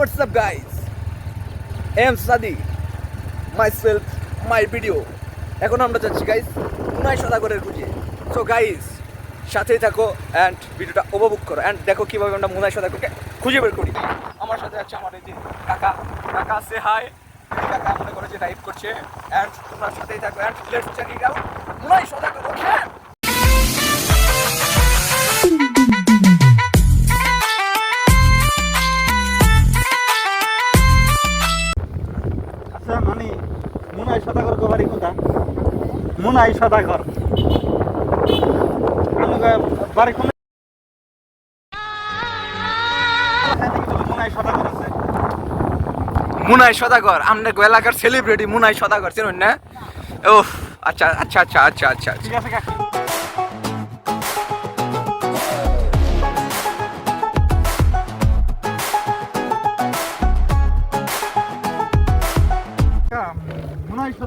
What's up guys I'm Sadi myself my video এখন আমরা যাচ্ছি গাইস উনাই সদাগরের খুঁজে সো গাইস সাথেই থাকো অ্যান্ড ভিডিওটা উপভোগ করো। অ্যান্ড দেখো কীভাবে আমরা মুনাই সদাগরকে খুঁজে বের করি। আমার সাথে আছে আমার এই যে কাকা। কাকা সে হাই কাকা মনে করে যে টাইপ করছে। অ্যান্ড তোমরা সাথেই থাকো। And let's check it out Munai Sadagar বাড়ি কোথা মুনাই সদাগর। আমি বাড়ি কোন মুনাই সদাগর আমরা এলাকার সেলিব্রিটি মুনাই সদাগর চিনুন না? ও আচ্ছা আচ্ছা আচ্ছা আচ্ছা আচ্ছা ঠিক আছে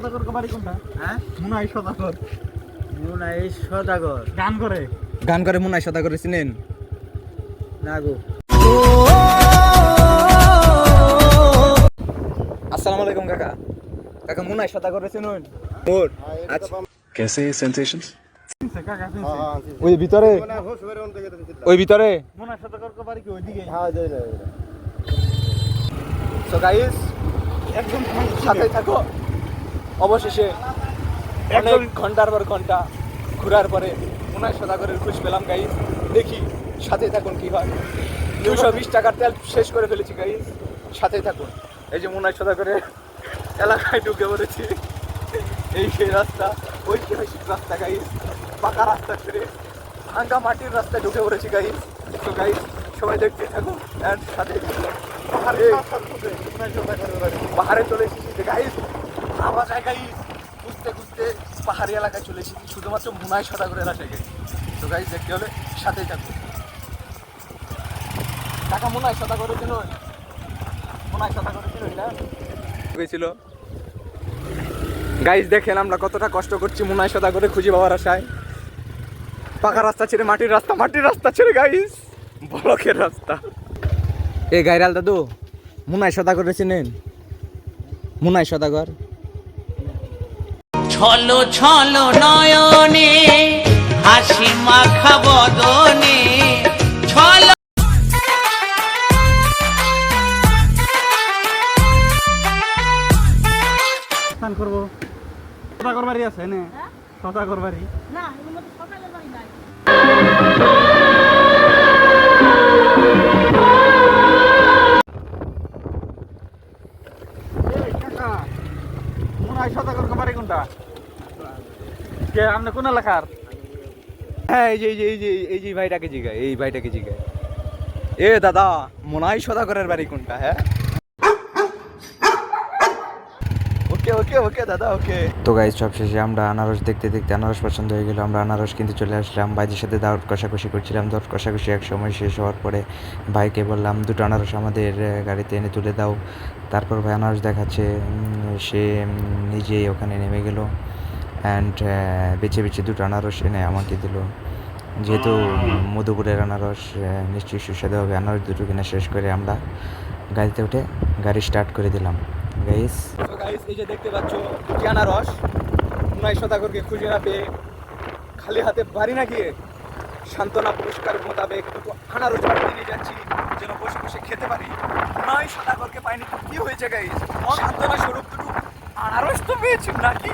সদাগর বাড়ি কোনটা? হ্যাঁ? মুনাই সদাগর। মুনাই সদাগর। গান করে। গান করে মুনাই সদাগর চিনেন? না গো। আসসালামু আলাইকুম কাকা। কাকা মুনাই সদাগর মোর আচ্ছা। কেসে ওই ভিতরে? ওই ভিতরে? সো গাইস একদম সাথে থাকো। অবশেষে অনেক ঘণ্টার পর ঘণ্টা ঘোরার পরে মুনাই সদাগরের খুশ পেলাম গাইস দেখি সাথে থাকুন কি হয়। দুশো বিশ টাকার তেল শেষ করে ফেলেছি গাইস সাথে থাকুন। এই যে মুনাই সদাগরের এলাকায় ঢুকে পড়েছি। এই সেই রাস্তা ঐতিহাসিক রাস্তা গাইস পাকা রাস্তা ছেড়ে ভাঙ্গা মাটির রাস্তায় ঢুকে পড়েছি গাইস তো গাইস সবাই দেখতে থাকুন and সাথে পাহাড়ে। পাহাড়ে চলে এসেছি গাইস আয় গাইস খুঁজতে খুঁজতে পাহাড়ি এলাকায় চলে এসেছি, শুধুমাত্র মুনাই সদাগরের এলাকায় গাইস তো গাইস দেখতে হলে সাথেই থাকুন। টাকা মুনাই সদাগরের জন্য মুনাই সদাগরের জন্য না হয়েছিল। গাইস দেখেন আমরা কতটা কষ্ট করছি মুনাই সদাগরে খুঁজে পাওয়ার আশায়। পাকা রাস্তা ছেড়ে মাটির রাস্তা মাটির রাস্তা ছেড়ে গাইস বলকের রাস্তা। এ গাইরাল দাদু, মুনাই সদাগর চিনেন? মুনাই সদাগর। ছলো ছলো নয়নে হাসি মাখা বদনে ছলো স্নান করব। বাড়ি আছে না কথা করবারই না কে আপনি কোন এলাকার? হ্যাঁ এই যে এই যে এই যে এই যে ভাইটাকে জিগায়, এই ভাইটাকে জিগায়। এ দাদা, মুনাই সদাগরের বাড়ি কোনটা হ্যাঁ? ওকে ওকে ওকে, দাদা, ওকে। তো গাইজ সবশেষে আমরা আনারস দেখতে দেখতে আনারস পছন্দ হয়ে গেল। আমরা আনারস কিনতে চলে আসলাম। ভাইদের সাথে দাওয়াত কষাকষি করছিলাম। দাওয়াত কষাকষি এক সময় শেষ হওয়ার পরে ভাইকে বললাম, দুটো আনারস আমাদের গাড়িতে এনে তুলে দাও। তারপর ভাই আনারস দেখাচ্ছে। সে নিজেই ওখানে নেমে গেল। অ্যান্ড বেছে বেছে দুটো আনারস এনে আমাকে দিল। যেহেতু মধুপুরের আনারস নিশ্চয়ই সুস্বাদু হবে। আনারস দুটো কিনা শেষ করে আমরা গাড়িতে উঠে গাড়ি স্টার্ট করে দিলাম। গাইস গাইস এই যে দেখতে পাচ্ছ দুটি আনারস মুনাই সদাগরকে খুঁজে না পেয়ে খালি হাতে বাড়ি না গিয়ে সান্ত্বনা পুরস্কার মোতাবেক দুটো আনারস বাড়িতে নিয়ে যাচ্ছি, যেন বসে বসে খেতে পারি। মুনাই সদাগরকে পাইনি কি হয়েছে গাইস সান্ত্বনা স্বরূপ দুটো আনারস তো পেয়েছি নাকি?